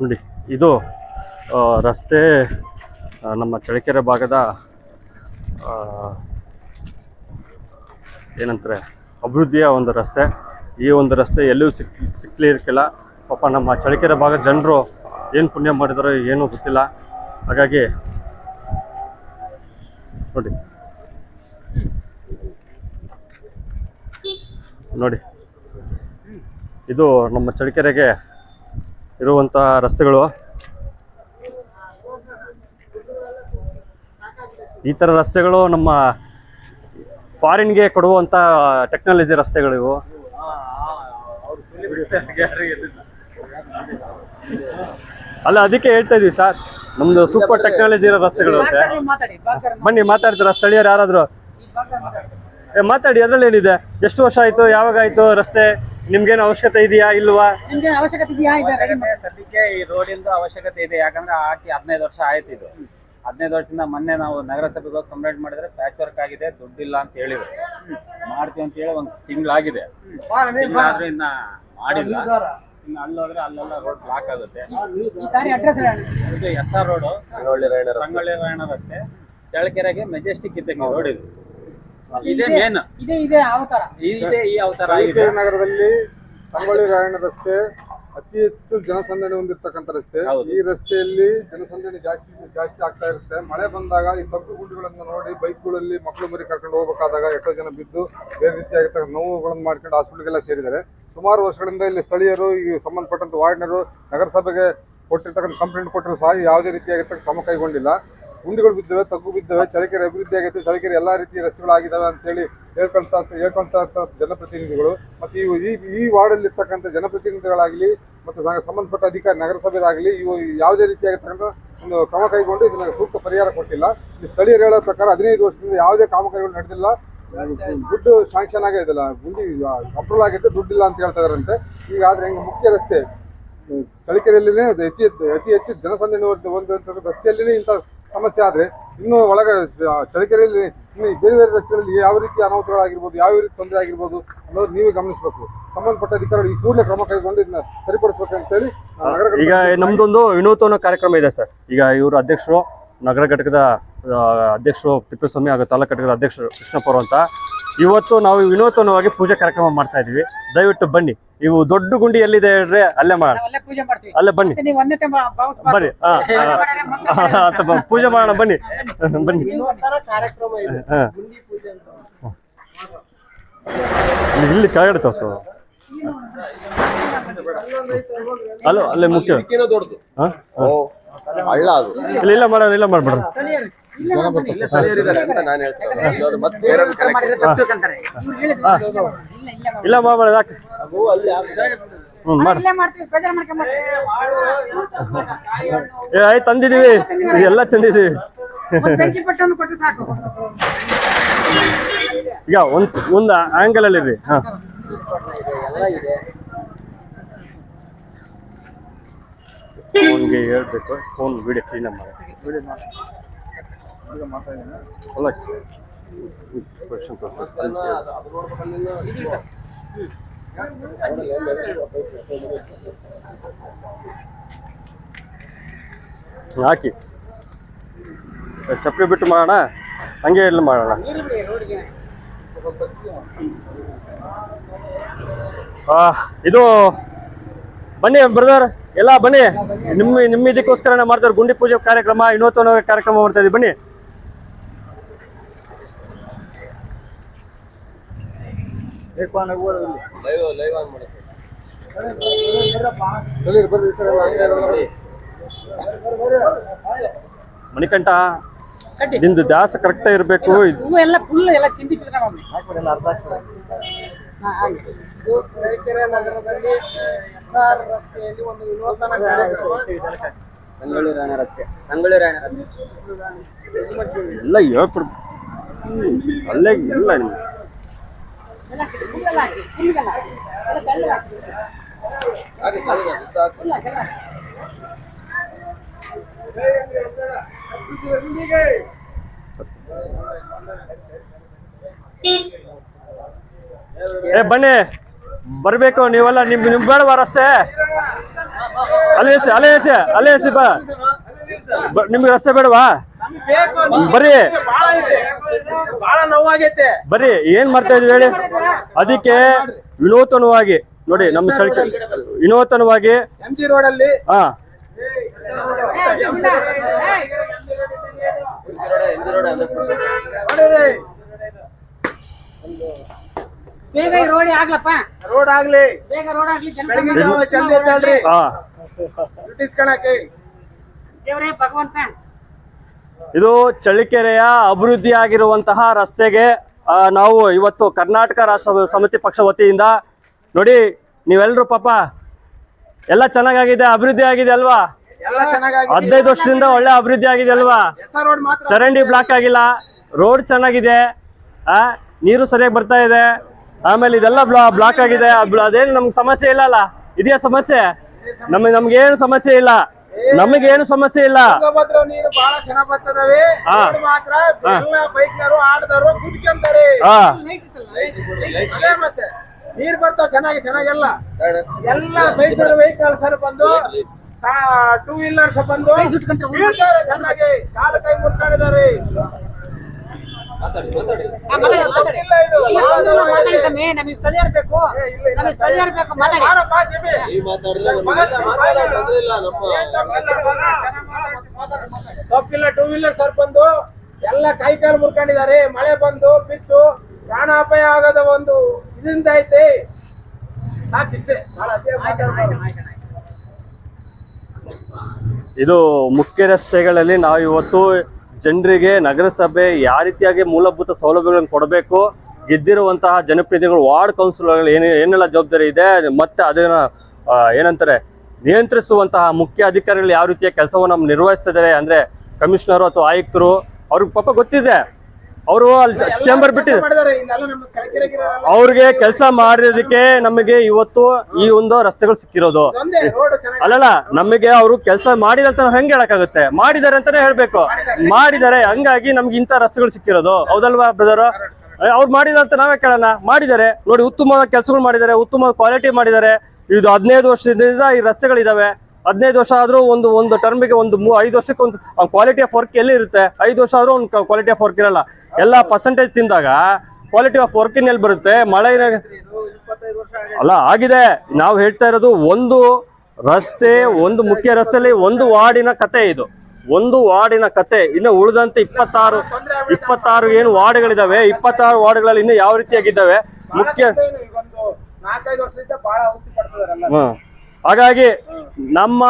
ನೋಡಿ ಇದು ರಸ್ತೆ ನಮ್ಮ ಚಳಿಕೆರೆ ಭಾಗದ ಏನಂತಾರೆ ಅಭಿವೃದ್ಧಿಯ ಒಂದು ರಸ್ತೆ. ಈ ಒಂದು ರಸ್ತೆ ಎಲ್ಲೂ ಸಿಕ್ ಸಿಕ್ಕಲೇ ಇರ್ಕಿಲ್ಲ. ಪಾಪ ನಮ್ಮ ಚಳಕೆರೆ ಭಾಗದ ಜನರು ಏನು ಪುಣ್ಯ ಮಾಡಿದಾರೋ ಏನೂ ಗೊತ್ತಿಲ್ಲ. ಹಾಗಾಗಿ ನೋಡಿ. ನೋಡಿ. ಇದು ನಮ್ಮ ಚಳಕೆರೆಗೆ ಇರುವಂಥ ರಸ್ತೆಗಳು. ಈ ಥರ ರಸ್ತೆಗಳು ನಮ್ಮ ಫಾರಿನ್ಗೆ ಕೊಡುವಂಥ ಟೆಕ್ನಾಲಜಿ ರಸ್ತೆಗಳು ಇವು ಅಲ್ಲ ಅದಕ್ಕೆ ಹೇಳ್ತಾ ಇದೀವಿ ಸರ್. ನಮ್ದು ಸೂಪರ್ ಟೆಕ್ನಾಲಜಿ ಇರೋ ರಸ್ತೆಗಳು ಬನ್ನಿ ಮಾತಾಡ್ತೀರಾ ಸ್ಥಳೀಯರು ಯಾರಾದ್ರು? ಏ, ಮಾತಾಡಿ ಅದ್ರಲ್ಲಿ ಏನಿದೆ ಎಷ್ಟು ವರ್ಷ ಆಯ್ತು? ಯಾವಾಗ ಆಯ್ತು ರಸ್ತೆ? ನಿಮ್ಗೇನು ಅವಶ್ಯಕತೆ ಇದೆಯಾ ಇಲ್ವಾ? ನಿಮ್ಗೆ ಅವಶ್ಯಕತೆ ಇದೆಯಾ ಸದ್ಯಕ್ಕೆ ಈ ರೋಡಿಂದ ಅವಶ್ಯಕತೆ ಇದೆ. ಯಾಕಂದ್ರೆ ಹಾಕಿ ಹದಿನೈದು ವರ್ಷ ಆಯ್ತು ಇದು. ಹದಿನೈದು ವರ್ಷದಿಂದ ಮೊನ್ನೆ ನಾವು ನಗರಸಭೆಗೆ ಹೋಗಿ ಕಂಪ್ಲೇಂಟ್ ಮಾಡಿದ್ರೆ ಪ್ಯಾಚ್ ವರ್ಕ್ ಆಗಿದೆ ದುಡ್ಡಿಲ್ಲ ಅಂತ ಹೇಳಿದ್ರು. ಮಾಡ್ತೀವಿ ಅಂತ ಹೇಳಿ ಒಂದು ತಿಂಗಳಾಗಿದೆ. ಇನ್ನ ಮಾಡಿಲ್ಲ. ಇನ್ನು ಅಲ್ಲೋದ್ರೆ ಅಲ್ಲೆಲ್ಲ ರೋಡ್ ಬ್ಲಾಕ್ ಆಗುತ್ತೆ. ಇದು S R road Sangolli Rayanna ರಸ್ತೆ ಚಳ್ಳಕೆರೆಗೆ ಮೆಜೆಸ್ಟಿಕ್ ಇದ್ದಂಗೆ ರೋಡ್ ಇದು. ಇದೇ ಮೇನ್ ಇದೇ ಇದೆ ಅವತಾರ. ಇದೆ ಈ ಅವತಾರ ಆಗಿದೆ. ನಗರದಲ್ಲಿ ಸಂಗೊಳ್ಳಿ ರಾಯಣ್ಣ ರಸ್ತೆ ಅತಿ ಹೆಚ್ಚು ಜನಸಂದಣಿ ಹೊಂದಿರ್ತಕ್ಕಂಥ ರಸ್ತೆ. ಈ ರಸ್ತೆಯಲ್ಲಿ ಜನಸಂದಣಿ ಜಾಸ್ತಿ ಜಾಸ್ತಿ ಆಗ್ತಾ ಇರುತ್ತೆ. ಮಳೆ ಬಂದಾಗ ಈ ತಗ್ಗು ಗುಂಡಿಗಳನ್ನು ನೋಡಿ ಬೈಕ್ಗಳಲ್ಲಿ ಮಕ್ಕಳು ಮರಿ ಕರ್ಕೊಂಡು ಹೋಗ್ಬೇಕಾದಾಗ ಎಷ್ಟೋ ಜನ ಬಿದ್ದು ಬೇರೆ ರೀತಿಯಾಗಿರ್ತಕ್ಕಂಥ ನೋವುಗಳನ್ನು ಮಾಡ್ಕೊಂಡು ಹಾಸ್ಪಿಟಲ್ಗೆಲ್ಲ ಸೇರಿದ್ದಾರೆ. ಸುಮಾರು ವರ್ಷಗಳಿಂದ ಇಲ್ಲಿ ಸ್ಥಳೀಯರು, ಈ ಸಂಬಂಧಪಟ್ಟಂತ ವಾರ್ಡ್ನರು, ನಗರಸಭೆಗೆ ಕೊಟ್ಟಿರ್ತಕ್ಕಂಥ ಕಂಪ್ಲೇಂಟ್ ಕೊಟ್ಟರು ಸಹ ಯಾವುದೇ ರೀತಿಯಾಗಿರ್ತಕ್ಕ ಕ್ರಮ ಕೈಗೊಂಡಿಲ್ಲ. ಗುಂಡಿಗಳು ಬಿದ್ದವೆ, ತಗ್ಗು ಬಿದ್ದವೆ ಚಳಿಕೆರೆ ಅಭಿವೃದ್ಧಿ ಆಗೈತೆ ಚಳಿಕೆರೆ ಎಲ್ಲ ರೀತಿಯ ರಸ್ತೆಗಳಾಗಿದ್ದಾವೆ ಅಂತೇಳಿ ಹೇಳ್ಕೊಳ್ತಾ ಹೇಳ್ಕೊಂತ ಜನಪ್ರತಿನಿಧಿಗಳು ಮತ್ತು ಈ ಈ ಈ ವಾರ್ಡಲ್ಲಿ ಇರ್ತಕ್ಕಂಥ ಜನಪ್ರತಿನಿಧಿಗಳಾಗಲಿ ಮತ್ತು ಸಂಬಂಧಪಟ್ಟ ಅಧಿಕಾರಿ ನಗರಸಭೆಯಾಗಲಿ ಇವು ಯಾವುದೇ ರೀತಿಯಾಗಿರ್ತಕ್ಕಂಥ ಒಂದು ಕ್ರಮ ಕೈಗೊಂಡು ಇದನ್ನು ಸೂಕ್ತ ಪರಿಹಾರ ಕೊಟ್ಟಿಲ್ಲ. ಈ ಸ್ಥಳೀಯರು ಹೇಳೋ ಪ್ರಕಾರ ಹದಿನೈದು ವರ್ಷದಿಂದ ಯಾವುದೇ ಕಾಮಗಾರಿಗಳು ನಡೆದಿಲ್ಲ. ದುಡ್ಡು ಶಾಂಕ್ಷನ್ ಆಗಿದೆಲ್ಲ ಗುಂಡಿ ಅಪ್ರೂವಲ್ ಆಗಿದ್ದು ದುಡ್ಡಿಲ್ಲ ಅಂತ ಹೇಳ್ತಾ ಇದಾರಂತೆ ಆದ್ರೆ ಹೆಂಗೆ ಮುಖ್ಯ ರಸ್ತೆ ಚಳ್ಳಕೆರೆಯಲ್ಲಿನೇ ಅತಿ ಹೆಚ್ಚು ಅತಿ ಹೆಚ್ಚು ಜನಸಂದಣಿ ಒಂದು ರಸ್ತೆಯಲ್ಲಿನೇ ಇಂಥ ಸಮಸ್ಯೆ ಆದರೆ ಇನ್ನು ಒಳಗೆ ಸ- ಇನ್ನೂ ಬೇರೆ ಬೇರೆ ರಸ್ತೆಗಳಲ್ಲಿ ಯಾವ ರೀತಿ ಅನಾಹುತಗಳಾಗಿರ್ಬೋದು ಯಾವ ರೀತಿ ತೊಂದರೆ ಆಗಿರ್ಬೋದು ಅನ್ನೋದು ನೀವೇ ಗಮನಿಸಬೇಕು. ಸಂಬಂಧಪಟ್ಟ ಅಧಿಕಾರಿಗಳು ಈ ಕೂಡಲೇ ಕ್ರಮ ಕೈಗೊಂಡು ಇದನ್ನ ಸರಿಪಡಿಸ್ಬೇಕು ಅಂತೇಳಿ ನಾವು ನಗರ ಈಗ ನಮ್ದೊಂದು ವಿನೂತನ ಕಾರ್ಯಕ್ರಮ ಇದೆ ಸರ್. ಈಗ ಇವರು ಅಧ್ಯಕ್ಷರು ನಗರ ಘಟಕದ ಅಧ್ಯಕ್ಷರು ತಿಪ್ಪೇಸ್ವಾಮಿ ಹಾಗೂ ತಾಲೂಕು ಘಟಕದ ಅಧ್ಯಕ್ಷರು ಕೃಷ್ಣಪುರ ಅಂತ. ಇವತ್ತು ನಾವು ವಿನೂತನವಾಗಿ ಪೂಜೆ ಕಾರ್ಯಕ್ರಮ ಮಾಡ್ತಾ ಇದೀವಿ ದಯವಿಟ್ಟು ಬನ್ನಿ. ಇವು ದೊಡ್ಡ ಗುಂಡಿ ಎಲ್ಲಿದೆ ಹೇಳ್ರೆ ಅಲ್ಲೇ ಮಾಡೋಣ ನಾವು ಅಲ್ಲೇ ಪೂಜೆ ಮಾಡ್ತೀವಿ. ಅಲ್ಲೇ ಬನ್ನಿ. ಬನ್ನಿ. ಹಾ, ಹಾ. ಅಥವಾ ಪೂಜೆ ಮಾಡೋಣ ಬನ್ನಿ. ಬನ್ನಿ. ಇಲ್ಲಿ- ಇಲ್ಲಿ ಕೆಳಗಡೆ ತೋರ್ಸು. ಅಲ್ಲ ಅಲ್ಲೇ ಮುಖ್ಯ. ದೊಡ್ಡದು. ಹಾ? ಹಳ್ಳ ಅದು. ಇಲ್ಲ ಇಲ್ಲ ಮಾಡೋಣ ಇಲ್ಲ ಮಾಡ್ಬಿಡ್ರಿ ಇಲ್ಲೇ ಮಾಡ್ಬೇಡ ಯಾಕೆ ಹ್ಞೂ ಮಾಡಿ. ಏ ಆಯ್ತು ತಂದಿದ್ದೀವಿ. ಎಲ್ಲ ತಂದಿದ್ದೀವಿ. ಒಂದ್ ಬೆಂಕಿ ಪಟ್ಟನ್ನು ಕೊಟ್ಟರೆ ಸಾಕು. ಈಗ ಒಂದ್ ಒಂದು ಆಂಗಲ್ ಅಲ್ಲಿ ಇರ್ರಿ ಹಾ. ಫೋನ್ಗೆ ಹೇಳ್ಬೇಕು, ಫೋನ್ ವೀಡಿಯೋ ಕ್ಲೀನ್ ಮಾಡಿ. ಅಲ್ಲ ಕ್ವಶನ್ ಹಾಕಿ. ಚಪ್ಪಲಿ ಬಿಟ್ಟು ಮಾಡೋಣ? ಹಂಗೆ ಇಲ್ಲ ಮಾಡೋಣ? ಇದು, ಬನ್ನಿ, ಬ್ರದರ್. ಎಲ್ಲ ಬನ್ನಿ. ನಿಮ್ಮ ನಿಮ್ಮ ಇದಕ್ಕೋಸ್ಕರ ಮಾಡ್ತಾರೆ ಗುಂಡಿ ಪೂಜೆ ಕಾರ್ಯಕ್ರಮ ಇನ್ನೊತ್ತನ ಕಾರ್ಯಕ್ರಮ ಮಾಡ್ತಾ ಇದೀವಿ ಬನ್ನಿ. ಮಣಿಕಂಠ ನಿಂದು ದಾಸ ಕರೆಕ್ಟ್ ಇರಬೇಕು. ಎಲ್ಲ ಫುಲ್ ಎಲ್ಲ ಹಾಗೆ. ಇದು ಚಳ್ಳಕೆರೆ ನಗರದಲ್ಲಿ ಎಸ್ ಆರ್ ರಸ್ತೆಯಲ್ಲಿ ಒಂದು ವಿನೂತನ ಕಾರ್ಯಕ್ರಮ. ಸಂಗೊಳ್ಳಿ ರಸ್ತೆ ಸಂಗೊಳ್ಳಿ ರಾಯಣ್ಣ ರಸ್ತೆ. ಎಲ್ಲ ಹೇಳ್ಬಿಡ್ ಅಲ್ಲೇ ಇಲ್ಲ ನಿಮ್ಗೆ. ಏ, ಬನ್ನಿ. ಬರ್ಬೇಕು, ನೀವೆಲ್ಲ ನಿಮ್ ನಿಮ್ ಬೇಡವಾ ರಸ್ತೆ. ಅಲ್ಲೇ ಅಲ್ಲೇ ಅಲ್ಲೇ ಬಾ. ನಿಮ್ಗೆ ರಸ್ತೆ ಬೇಡವಾ? ನೋವಾಗೈತೆ ಬರ್ರಿ ಏನ್ ಮಾಡ್ತಾ ಇದ್ವಿ ಹೇಳಿ? ಅದಕ್ಕೆ ವಿನೂತನವಾಗಿ, ನೋಡಿ, ನಮ್ಮ ಚಳಿಕೆ ವಿನೂತನವಾಗಿ ಹಾ. ಬೇಗ ರೋಡ್ ಆಗ್ಲಪ್ಪ. ರೋಡ್ ಆಗ್ಲಿ. ಬೇಗ ರೋಡ್ ಆಗ್ಲಿ ಬೆಳಗಿನ ಜಾವ ಜಲ್ದಿ ಎದ್ದೇಳ್ರಿ ಹಾ. ಬ್ರಿಟಿಷ್ಕಣಕ್ಕೆ. ದೇವ್ರೇ ಭಗವಂತ. ಇದು ಚಳ್ಳಕೆರೆಯ ಅಭಿವೃದ್ಧಿ ಆಗಿರುವಂತಹ ರಸ್ತೆಗೆ ನಾವು ಇವತ್ತು ಕರ್ನಾಟಕ ರಾಷ್ಟ್ರ ಸಮಿತಿ ಪಕ್ಷ ವತಿಯಿಂದ ನೋಡಿ ನೀವೆಲ್ರು ಪಾಪ ಎಲ್ಲ ಚೆನ್ನಾಗಾಗಿದೆ ಅಭಿವೃದ್ಧಿ ಆಗಿದೆ ಅಲ್ವಾ? ಹದಿನೈದು ವರ್ಷದಿಂದ ಒಳ್ಳೆ ಅಭಿವೃದ್ಧಿ ಆಗಿದೆ ಅಲ್ವಾ? ಚರಂಡಿ ಬ್ಲಾಕ್ ಆಗಿಲ್ಲ. ರೋಡ್ ಚೆನ್ನಾಗಿದೆ. ಆ ನೀರು ಸರಿಯಾಗಿ ಬರ್ತಾ ಇದೆ. ಆಮೇಲೆ ಇದೆಲ್ಲ ಬ್ಲಾಕ್ ಆಗಿದೆ. ಅದೇನ್ ನಮ್ಗೆ ಸಮಸ್ಯೆ ಇಲ್ಲ ಅಲ್ಲ ಇದೆಯಾ ಸಮಸ್ಯೆ? ನಮಗೆ ನಮ್ಗೇನು ಸಮಸ್ಯೆ ಇಲ್ಲ. ನಮಗೇನು ಸಮಸ್ಯೆ ಇಲ್ಲ. ತುಂಗಭದ್ರಾ ನೀರು ಬಹಳ ಚೆನ್ನಾಗಿ ಬರ್ತದವೆ. ಮಾತ್ರ ಬೈಕ್ನವರು ಆಟದವರು ಕುದ್ಕೊಂತಾರೆ ಅದೇ ಮತ್ತೆ. ನೀರ್ ಬರ್ತಾವ ಚೆನ್ನಾಗಿ ಚೆನ್ನಾಗೆಲ್ಲ. ಎಲ್ಲ ಬೈಕ್ ವೆಹಿಕಲ್ ಸರ್ ಬಂದು ಟೂ ವೀಲರ್ ಬಂದು ಚೆನ್ನಾಗಿ. ಕಾಲು ಕೈ ಮುಟ್ಕೊಂಡಿದ್ದಾರೆ. ಮಾತಾಡಿ ಸ್ವಾಮಿ ನಮಗೆ ಸ್ಥಳೀಯರು ಬೇಕು. ನಮಗೆ ಸ್ಥಳೀಯರು ಬೇಕು ಮಾತಾಡಿ. ಬಾರಪ್ಪ, ಜಿಮ್ಮಿ. ಈ ಮಾತಾಡಿದ್ರೆ ಮಾತಾಡೋ ತೊಂದ್ರೆ ಇಲ್ಲ ನಮ್ಮ ತಪ್ಪಿಲ್ಲ ಟೂ ವೀಲರ್ ಸರ್ ಬಂದು ಎಲ್ಲ ಕೈ ಕಾಲು ಮುರ್ಕೊಂಡಿದ್ದಾರೆ. ಮಳೆ ಬಂದು ಬಿತ್ತು ಪ್ರಾಣಾಪಾಯ ಆಗದ ಒಂದು ಇದರಿಂದ ಐತೆ. ಸಾಕಿಷ್ಟೇ. ಇದು ಮುಖ್ಯ ರಸ್ತೆಗಳಲ್ಲಿ ನಾವು ಇವತ್ತು ಜನರಿಗೆ ನಗರಸಭೆ ಯಾವ ರೀತಿಯಾಗಿ ಮೂಲಭೂತ ಸೌಲಭ್ಯಗಳನ್ನು ಕೊಡಬೇಕು, ಗೆದ್ದಿರುವಂತಹ ಜನಪ್ರತಿನಿಧಿಗಳು, ವಾರ್ಡ್ ಕೌನ್ಸಿಲರ್ಗಳು ಏನು, ಏನೆಲ್ಲ ಜವಾಬ್ದಾರಿ ಇದೆ, ಮತ್ತೆ ಅದನ್ನ ಏನಂತಾರೆ, ನಿಯಂತ್ರಿಸುವಂತಹ ಮುಖ್ಯ ಅಧಿಕಾರಿಗಳು ಯಾವ ರೀತಿಯ ಕೆಲಸವನ್ನು ನಿರ್ವಹಿಸ್ತಿದ್ದಾರೆ ಅಂದರೆ ಕಮಿಷನರು ಅಥವಾ ಆಯುಕ್ತರು, ಅವ್ರಿಗೆ ಪಾಪ ಗೊತ್ತಿದೆ. ಅವರು ಅಲ್ಲಿ ಚೇಂಬರ್ ಬಿಟ್ಟು ಮಾಡಿದ್ದಾರೆ ನಮ್ಮ ಕೆಳಗಿರಗಿರೋರೆಲ್ಲ ಅವ್ರಿಗೆ ಕೆಲಸ ಮಾಡಿದಕ್ಕೆ ನಮಗೆ ಇವತ್ತು ಈ ಒಂದು ರಸ್ತೆಗಳು ಸಿಕ್ಕಿರೋದು. ಅಲ್ಲಲ್ಲ ನಮಗೆ ಅವರು ಕೆಲಸ ಮಾಡಿದ ಅಂತ ನಾವು ಹೆಂಗ್ ಹೇಳಕ್ಕಾಗುತ್ತೆ? ಮಾಡಿದ್ದಾರೆ ಅಂತಾನೆ ಹೇಳ್ಬೇಕು. ಮಾಡಿದ್ದಾರೆ. ಹಂಗಾಗಿ ನಮ್ಗೆ ಇಂಥ ರಸ್ತೆಗಳು ಸಿಕ್ಕಿರೋದು. ಹೌದಲ್ವಾ ಬ್ರದರ್ ಅವ್ರು ಮಾಡಿದ ಅಂತ ನಾವೇ ಕೇಳೋಣ. ಮಾಡಿದ್ದಾರೆ. ನೋಡಿ ಉತ್ತಮವಾದ ಕೆಲಸಗಳು ಮಾಡಿದ್ದಾರೆ ಉತ್ತಮವಾದ ಕ್ವಾಲಿಟಿ ಮಾಡಿದ್ದಾರೆ. ಇದು ಹದಿನೈದು ವರ್ಷದಿಂದ ಈ ರಸ್ತೆಗಳಿದಾವೆ. ಹದಿನೈದು ವರ್ಷ ಆದರೂ ಒಂದು ಒಂದು ಟರ್ಮಿಗೆ ಒಂದು ಮೂ ಐದು ವರ್ಷಕ್ಕೆ ಒಂದು ಕ್ವಾಲಿಟಿ ಆಫ್ ವರ್ಕ್ ಎಲ್ಲಿ ಇರುತ್ತೆ? ಐದು ವರ್ಷ ಆದರೂ ಒಂದು ಕ್ವಾಲಿಟಿ ಆಫ್ ವರ್ಕ್ ಇರಲ್ಲ. ಎಲ್ಲ ಪರ್ಸೆಂಟೇಜ್ ತಿಂದಾಗ ಕ್ವಾಲಿಟಿ ಆಫ್ ವರ್ಕಿನ ಎಲ್ಲಿ ಬರುತ್ತೆ? ಮಳೆ. ಅಲ್ಲ ಆಗಿದೆ. ನಾವು ಹೇಳ್ತಾ ಇರೋದು ಒಂದು ರಸ್ತೆ ಒಂದು ಮುಖ್ಯ ರಸ್ತೆಯಲ್ಲಿ ಒಂದು ವಾರ್ಡಿನ ಕತೆ ಇದು. ಒಂದು ವಾರ್ಡಿನ ಕತೆ. ಇನ್ನು ಉಳಿದಂತೆ ಇಪ್ಪತ್ತಾರು ಇಪ್ಪತ್ತಾರು ಏನು ವಾರ್ಡ್ಗಳಿದ್ದಾವೆ ಇಪ್ಪತ್ತಾರು ವಾರ್ಡ್ಗಳಲ್ಲಿ ಇನ್ನು ಯಾವ ರೀತಿಯಾಗಿದ್ದಾವೆ? ಮುಖ್ಯ ಹ್ಮ್. ಹಾಗಾಗಿ ನಮ್ಮ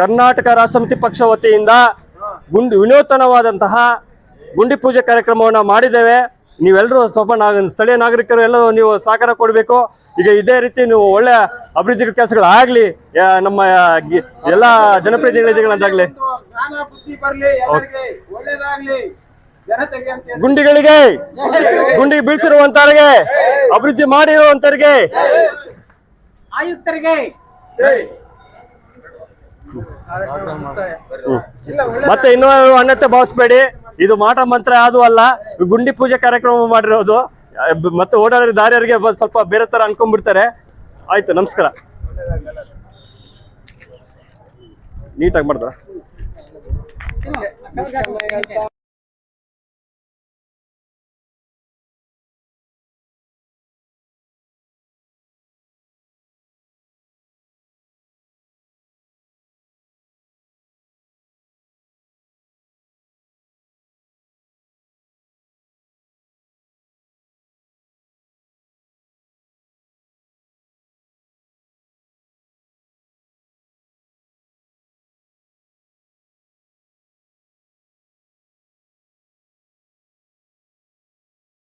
ಕರ್ನಾಟಕ ರಾಷ್ಟ್ರ ಸಮಿತಿ ಪಕ್ಷ ವತಿಯಿಂದ ಗುಂಡಿ ವಿನೂತನವಾದಂತಹ ಗುಂಡಿ ಪೂಜೆ ಕಾರ್ಯಕ್ರಮವನ್ನು ಮಾಡಿದ್ದೇವೆ. ನೀವೆಲ್ಲರೂ ಸ್ವಲ್ಪ ನಾಗ ಸ್ಥಳೀಯ ನಾಗರಿಕರು ಎಲ್ಲ ನೀವು ಸಹಕಾರ ಕೊಡಬೇಕು. ಈಗ ಇದೇ ರೀತಿ ನೀವು ಒಳ್ಳೆ ಅಭಿವೃದ್ಧಿ ಕೆಲಸಗಳಾಗಲಿ ನಮ್ಮ ಎಲ್ಲ ಜನಪ್ರತಿನಿಧಿಗಳಂತಾಗಲಿ ಗುಂಡಿಗಳಿಗೆ ಗುಂಡಿ ಬೀಳ್ಸಿರುವಂತವರಿಗೆ ಅಭಿವೃದ್ಧಿ ಮಾಡಿರುವಂತವರಿಗೆ ಆಯುಕ್ತರಿಗೆ. ಮತ್ತೆ ಇನ್ನೂ ಅಣ್ಣತೆ ಭಾವಿಸ್ಬೇಡಿ ಇದು ಮಾಟ ಮಂತ್ರ ಅದು ಅಲ್ಲ, ಗುಂಡಿ ಪೂಜೆ ಕಾರ್ಯಕ್ರಮ ಮಾಡಿರೋದು. ಮತ್ತೆ ಓಡಾಡೋ ದಾರಿಯವರಿಗೆ ಸ್ವಲ್ಪ ಬೇರೆ ತರ ಅನ್ಕೊಂಡ್ಬಿಡ್ತಾರೆ. ಆಯ್ತು, ನಮಸ್ಕಾರ. ನೀಟಾಗಿ ಮಾಡ್ದ?